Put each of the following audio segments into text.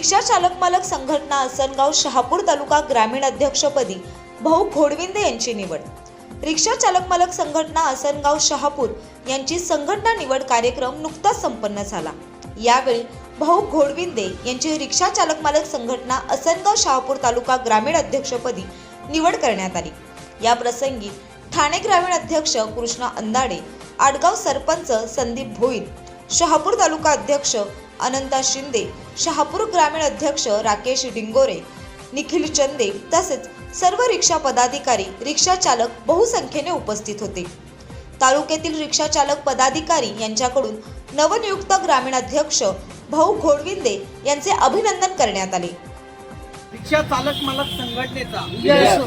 रिक्षा चालक मालक संघटना असनगाव शहापूर तालुका ग्रामीण अध्यक्षपदी भाऊ घोडविंदे यांची निवड. रिक्षा चालक मालक संघटना असनगाव शहापूर यांची संघटना निवड कार्यक्रम नुकताच संपन्न झाला. यावेळी भाऊ घोडविंदे यांची रिक्षा चालक मालक संघटना असनगाव शहापूर तालुका ग्रामीण अध्यक्षपदी निवड करण्यात आली. या प्रसंगी ठाणे ग्रामीण अध्यक्ष कृष्णा अंदाडे आडगाव सरपंच संदीप भोईर शहापूर तालुका अध्यक्ष अनंता शिंदे शहापूर ग्रामीण अध्यक्ष राकेश डिंगोरे निखिल चंदे तसेच सर्व रिक्षा पदाधिकारी रिक्षा चालक बहुसंख्येने उपस्थित होते. तालुक्यातील रिक्षा चालक पदाधिकारी यांच्याकडून नवनियुक्त ग्रामीण अध्यक्ष भाऊ घोडविंदे यांचे अभिनंदन करण्यात आले. रिक्षा चालक मालक संघटनेचा. Yes.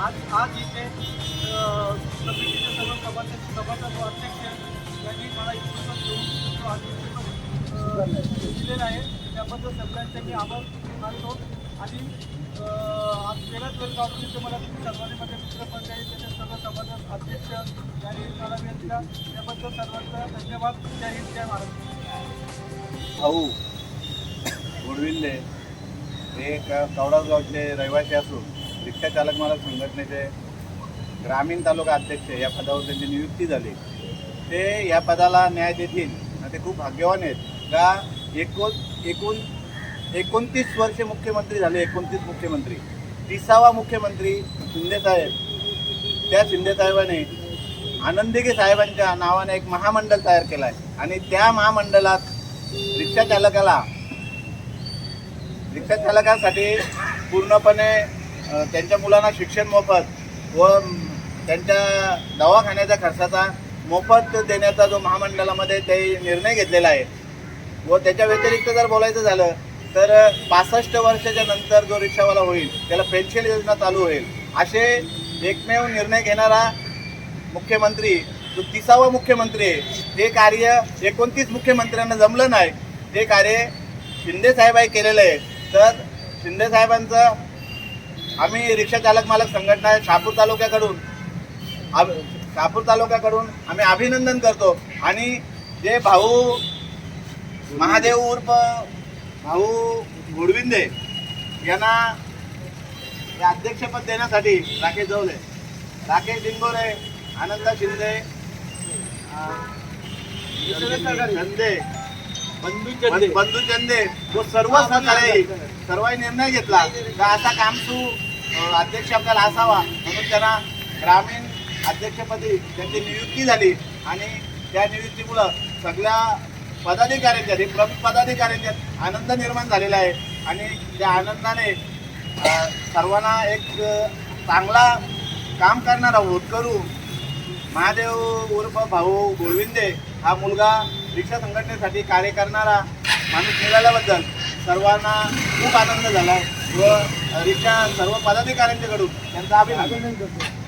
आज आज इथे समितीचे सर्व सभासद सभासद व अध्यक्ष यांनी मला इथून दिलेला आहे त्याबद्दल सगळ्यांचे मी आभार मानतो आणि आज वेळात वेळ काढून इथे मला सर्वांनी माझे मित्रमंडळी त्याचे सर्व सभासद अध्यक्ष यांनी मला वेळ दिला त्याबद्दल सर्वांचा धन्यवाद जय हिंद जय महाराज भाऊ गुडविल्ले हे क- रहिवासी असून रिक्षा चालक मला संघटनेचे ग्रामीण तालुका अध्यक्ष या पदावर त्यांची नियुक्ती झाली. ते या पदाला न्याय देतील. ते खूप भाग्यवान आहेत. का एकोण एकूण एकोणतीस वर्षे मुख्यमंत्री झाले एकोणतीस मुख्यमंत्री. तिसावा मुख्यमंत्री शिंदेसाहेब त्या शिंदेसाहेबाने आनंदिके साहेबांच्या नावाने एक महामंडळ तयार केलं आहे आणि त्या महामंडळात रिक्षा चालकाला रिक्षा चालकांसाठी पूर्णपणे त्यांच्या मुलांना शिक्षण मोफत व त्यांच्या दवाखान्याच्या खर्चाचा मोफत देण्याचा जो महामंडळामध्ये ते निर्णय घेतलेला आहे व त्याच्या व्यतिरिक्त जर बोलायचं झालं तर पासष्ट वर्षाच्या नंतर जो रिक्षावाला होईल त्याला पेन्शन योजना चालू होईल असे एकमेव निर्णय घेणारा मुख्यमंत्री जो तिसावा मुख्यमंत्री आहे ते कार्य एकोणतीस मुख्यमंत्र्यांना जमलं नाही. ते कार्य शिंदे साहेबांनी केलेलं आहे. तर शिंदे साहेबांचं आम्ही रिक्षा चालक मालक संघटना शापूर तालुक्याकडून शहापूर तालुक्याकडून आम्ही अभिनंदन करतो. आणि जे भाऊ महादेव उर्फ भाऊ घोडविंदे यांना हे अध्यक्षपद देण्यासाठी राकेश जवले राकेश डिंगोरे आनंद शिंदे चंदे. बंधू चंदे तो सर्व सहकारी सर्वांनी निर्णय घेतला. का असा कामसू अध्यक्ष आपल्याला असावा म्हणून त्यांना ग्रामीण अध्यक्षपदी त्यांची नियुक्ती झाली आणि त्या नियुक्तीमुळं सगळ्या पदाधिकाऱ्यांच्या हे प्रमुख पदाधिकाऱ्यांच्यात आनंद निर्माण झालेला आहे. आणि त्या आनंदाने सर्वांना एक चांगला काम करणारा होतकरू महादेव उर्फ भाऊ गोविंदे हा मुलगा रिक्षा संघटनेसाठी कार्य करणारा माणूस मिळाल्याबद्दल सर्वांना खूप आनंद झाला व रिक्षा सर्व पदाधिकाऱ्यांच्याकडून त्यांचा अभिनंदन.